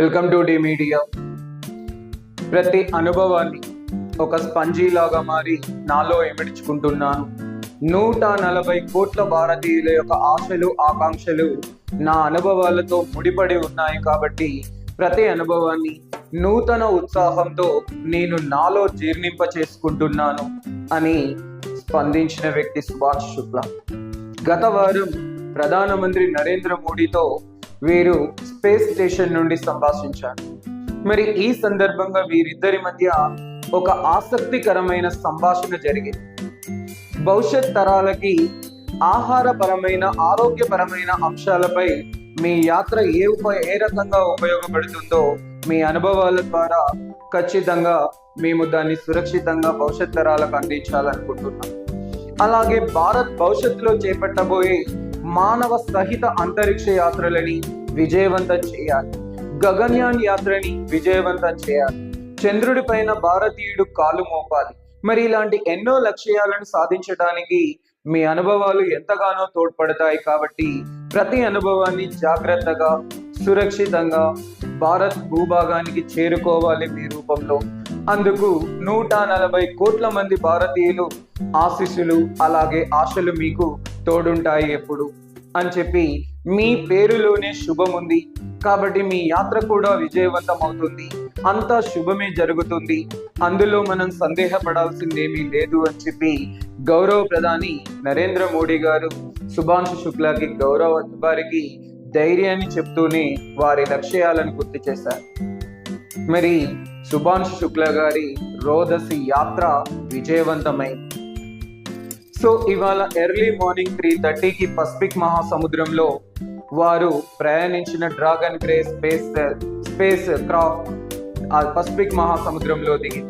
Welcome to D media ప్రతి అనుభవాన్ని ఒక స్పంజీలాగా మారి నాలో ఇమిడ్చుకుంటున్నాను నూట నలభై కోట్ల భారతీయుల యొక్క ఆశలు ఆకాంక్షలు నా అనుభవాలతో ముడిపడి ఉన్నాయి కాబట్టి ప్రతి అనుభవాన్ని నూతన ఉత్సాహంతో నేను నాలో జీర్ణింప చేసుకుంటున్నాను అని స్పందించిన వ్యక్తి సుభాష్ శుక్లా. గత వారం ప్రధానమంత్రి నరేంద్ర మోడీతో వీరు స్పేస్ స్టేషన్ నుండి సంభాషించారు. మరి ఈ సందర్భంగా వీరిద్దరి మధ్య ఒక ఆసక్తికరమైన సంభాషణ జరిగింది. భవిష్యత్ తరాలకి ఆహారపరమైన ఆరోగ్యపరమైన అంశాలపై మీ యాత్ర ఏ ఉప ఏ రకంగా ఉపయోగపడుతుందో మీ అనుభవాల ద్వారా ఖచ్చితంగా మేము దాన్ని సురక్షితంగా భవిష్యత్ తరాలకు అందించాలనుకుంటున్నాం. అలాగే భారత్ భవిష్యత్తులో చేపట్టబోయే మానవ సహిత అంతరిక్ష యాత్రలని విజయవంతం చేయాలి గగన్యాన్ యాత్రని విజయవంతం చేయాలి చంద్రుడి పైన భారతీయుడు కాలు మోపాలి మరి ఇలాంటి ఎన్నో లక్ష్యాలను సాధించడానికి మీ అనుభవాలు ఎంతగానో తోడ్పడతాయి కాబట్టి ప్రతి అనుభవాన్ని జాగ్రత్తగా సురక్షితంగా భారత్ భూభాగానికి చేరుకోవాలి మీ రూపంలో అందుకు నూట నలభై కోట్ల మంది భారతీయులు ఆశీస్సులు అలాగే ఆశలు మీకు తోడుంటాయి ఎప్పుడు? అని చెప్పి మీ పేరులోనే శుభం ఉంది. కాబట్టి మీ యాత్ర కూడా విజయవంతం అవుతుంది అంతా శుభమే జరుగుతుంది. అందులో మనం సందేహపడాల్సిందేమీ లేదు అని చెప్పి గౌరవ ప్రధాని నరేంద్ర మోడీ గారు సుభాంశు శుక్లాకి గౌరవ వారికి ధైర్యాన్ని చెప్తూనే వారి లక్ష్యాలను గుర్తు చేశారు. మరి సుభాంశు శుక్ల గారి రోదసి యాత్ర విజయవంతమైంది. సో ఇవాళ ఎర్లీ మార్నింగ్ త్రీ థర్టీకి పసిఫిక్ మహాసముద్రంలో వారు ప్రయాణించిన Dragon grey space spacecraft ఆ పసిఫిక్ మహాసముద్రంలో దిగి.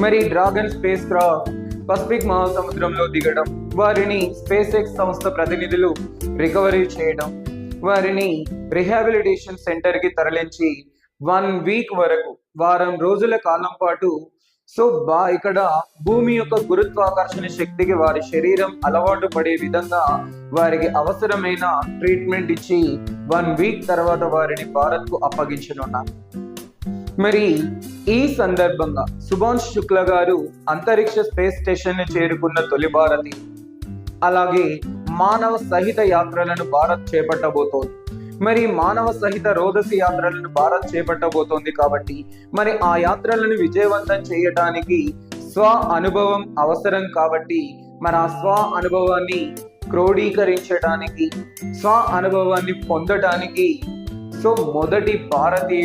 మరి డ్రాగన్ స్పేస్ క్రాఫ్ట్ పసిఫిక్ మహాసముద్రంలో దిగడం వారిని స్పేస్ ఎక్స్ సంస్థ ప్రతినిధులు రికవరీ చేయడం వారిని రిహాబిలిటేషన్ సెంటర్కి తరలించి వన్ వీక్ వరకు వారం రోజుల కాలం పాటు సో బా ఇక్కడ భూమి యొక్క గురుత్వాకర్షణ శక్తికి వారి శరీరం అలవాటు పడే విధంగా వారికి అవసరమైన ట్రీట్మెంట్ ఇచ్చి వన్ వీక్ తర్వాత వారిని భారత్కు అప్పగించనున్నారు మరి ఈ సందర్భంగా సుభాష్ శుక్ల గారు అంతరిక్ష స్పేస్ స్టేషన్ని చేరుకున్న తొలి భారతి అలాగే మానవ సహిత యాత్రలను భారత్ చేపట్టబోతోంది. మరి మానవ సహిత రోదసి యాత్రలను భారత్ చేపట్టబోతోంది కాబట్టి మరి ఆ యాత్రలను విజయవంతం చేయటానికి స్వ అనుభవం అవసరం కాబట్టి మరి ఆ స్వ అనుభవాన్ని క్రోడీకరించడానికి స్వ అనుభవాన్ని పొందటానికి సో మొదటి భారతీయ